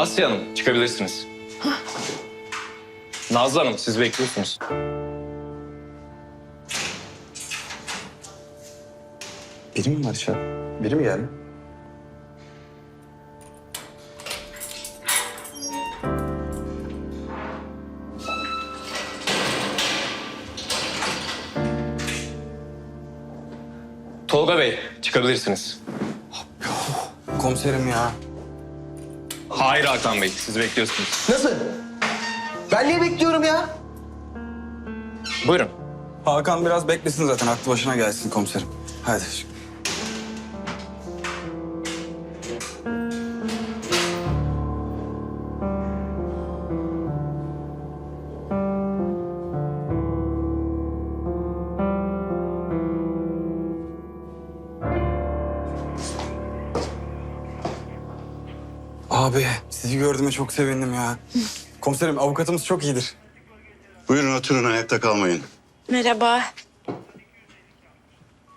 Asya Hanım çıkabilirsiniz. Nazlı Hanım siz bekliyorsunuz. Biri mi var içeride? Biri mi geldi? Tolga Bey çıkabilirsiniz. Komiserim ya. Hayır Hakan Bey siz bekliyorsunuz. Nasıl? Ben niye bekliyorum ya? Buyurun. Hakan biraz beklesin zaten. Aklı başına gelsin komiserim. Hadi. Abi sizi gördüğüme çok sevindim ya. Komiserim avukatımız çok iyidir. Buyurun oturun ayakta kalmayın. Merhaba.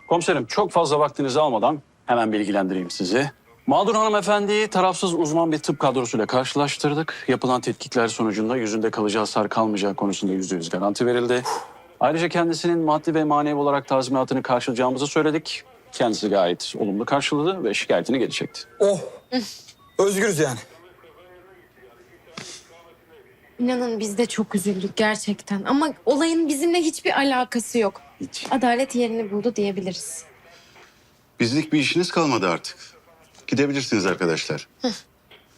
Komiserim çok fazla vaktinizi almadan hemen bilgilendireyim sizi. Mağdur hanımefendiyi tarafsız uzman bir tıp kadrosuyla karşılaştırdık. Yapılan tetkikler sonucunda yüzünde kalıcı hasar kalmayacağı konusunda yüzde yüz garanti verildi. Ayrıca kendisinin maddi ve manevi olarak tazminatını karşılayacağımızı söyledik. Kendisi gayet olumlu karşıladı ve şikayetini geri çekti. Oh. Özgürüz yani. İnanın biz de çok üzüldük gerçekten. Ama olayın bizimle hiçbir alakası yok. Hiç. Adalet yerini buldu diyebiliriz. Bizlik bir işiniz kalmadı artık. Gidebilirsiniz arkadaşlar.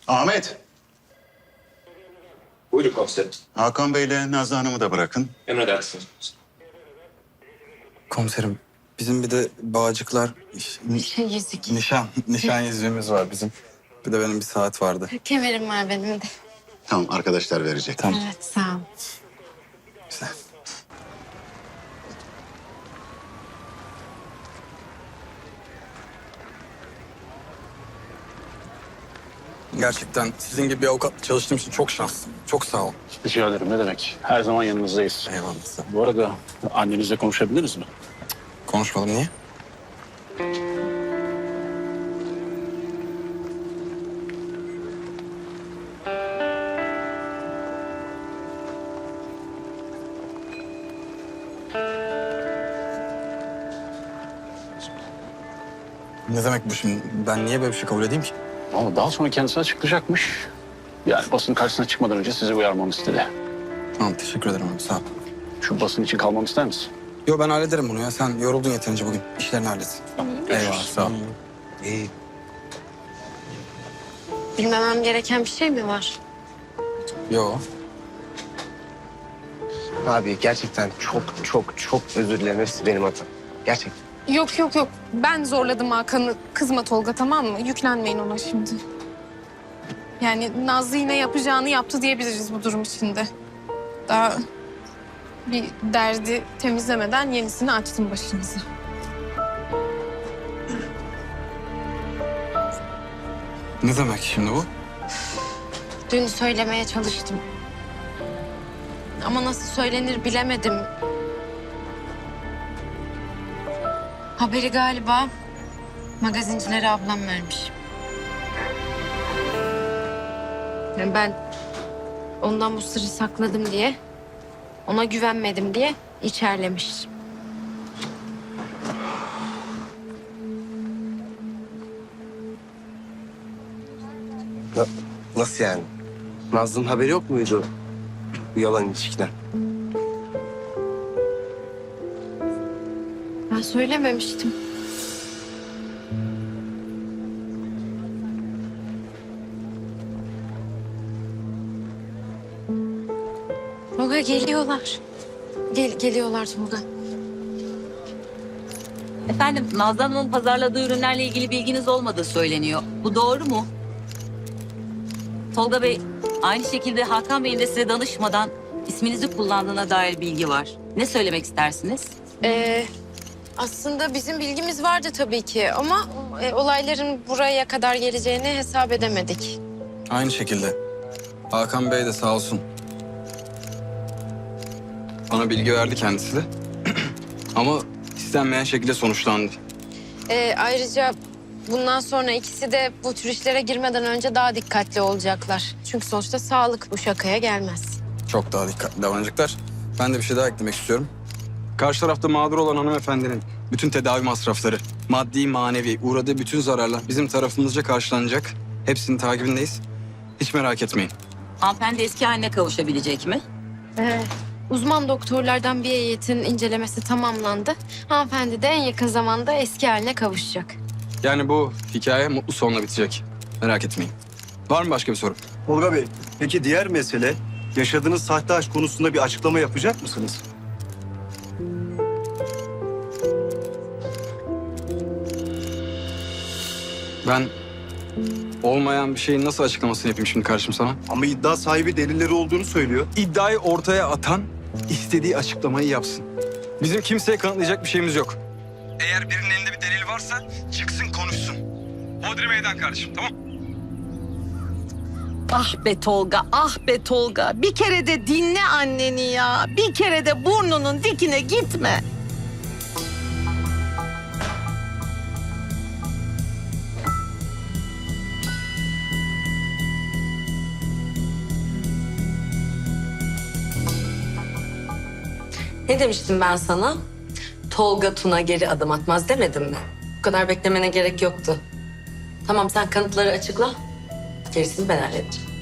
Ahmet, Buyurun komiserim. Hakan Bey'le Nazlı Hanım'ı da bırakın. Emredersiniz. Komiserim bizim bir de bağcıklar Şey yüzük. nişan nişan yüzüğümüz var bizim. Bir de benim bir saat vardı. Kemerim var benim de. Tamam arkadaşlar verecek. Tamam. Evet sağ ol. Güzel. Gerçekten sizin gibi bir avukat çalıştığım için çok şanslıyım. Çok sağ ol. Rica ederim ne demek. Her zaman yanınızdayız. Eyvallah. Bu arada annenizle konuşabiliriz mi? Konuşmadım niye? Ne demek bu şimdi? Ben niye böyle bir şey kabul edeyim ki? Ama daha sonra kendisi açıklayacakmış. Yani basın karşısına çıkmadan önce sizi uyarmamı istedi. Tamam teşekkür ederim abi sağ ol. Şu basın için kalmamı ister misin? Yo ben hallederim bunu ya. Sen yoruldun yeterince bugün. İşlerini hallet. Eyvallah sağ ol. İyi. Bilmemem gereken bir şey mi var? Yo. Abi gerçekten çok çok çok özür dilerim. Hepsi benim hatam. Gerçekten. Yok yok yok. Ben zorladım Hakan'ı. Kızma Tolga tamam mı? Yüklenmeyin ona şimdi. Yani Nazlı yine yapacağını yaptı diyebiliriz bu durum içinde. Daha bir derdi temizlemeden yenisini açtım başınıza. Ne demek şimdi bu? Dün söylemeye çalıştım. Ama nasıl söylenir bilemedim. Haberi galiba magazincilere ablam vermiş. Yani ben ondan bu sırrı sakladım diye, ona güvenmedim diye içerlemiş. Na- nasıl yani? Nazlı'nın haberi yok muydu bu yalan ilişkiden? Söylememiştim. Tolga geliyorlar. Gel, geliyorlar Tolga. Efendim Nazlı Hanım'ın pazarladığı ürünlerle ilgili bilginiz olmadığı söyleniyor. Bu doğru mu? Tolga Bey, aynı şekilde Hakan Bey'in de size danışmadan isminizi kullandığına dair bilgi var. Ne söylemek istersiniz? Ee, aslında bizim bilgimiz vardı tabii ki ama e, olayların buraya kadar geleceğini hesap edemedik. Aynı şekilde. Hakan Bey de sağ olsun. Bana bilgi verdi kendisi de. Ama istenmeyen şekilde sonuçlandı. Ee, ayrıca bundan sonra ikisi de bu tür işlere girmeden önce daha dikkatli olacaklar. Çünkü sonuçta sağlık bu şakaya gelmez. Çok daha dikkatli davranacaklar. Ben de bir şey daha eklemek istiyorum. Karşı tarafta mağdur olan hanımefendinin bütün tedavi masrafları, maddi manevi uğradığı bütün zararlar bizim tarafımızca karşılanacak. Hepsinin takibindeyiz. Hiç merak etmeyin. Hanımefendi eski haline kavuşabilecek mi? Uzman doktorlardan bir heyetin incelemesi tamamlandı. Hanımefendi de en yakın zamanda eski haline kavuşacak. Yani bu hikaye mutlu sonla bitecek. Merak etmeyin. Var mı başka bir soru? Tolga Bey, peki diğer mesele yaşadığınız sahte aşk konusunda bir açıklama yapacak mısınız? Ben olmayan bir şeyin nasıl açıklamasını yapayım şimdi karşım sana? Ama iddia sahibi delilleri olduğunu söylüyor. İddiayı ortaya atan istediği açıklamayı yapsın. Bizim kimseye kanıtlayacak bir şeyimiz yok. Eğer birinin elinde bir delil varsa çıksın konuşsun. Hodri meydan kardeşim tamam Ah be Tolga, ah be Tolga. Bir kere de dinle anneni ya. Bir kere de burnunun dikine gitme. Ne demiştim ben sana? Tolga Tuna geri adım atmaz demedim mi? Bu kadar beklemene gerek yoktu. Tamam sen kanıtları açıkla. Gerisini ben halledeceğim.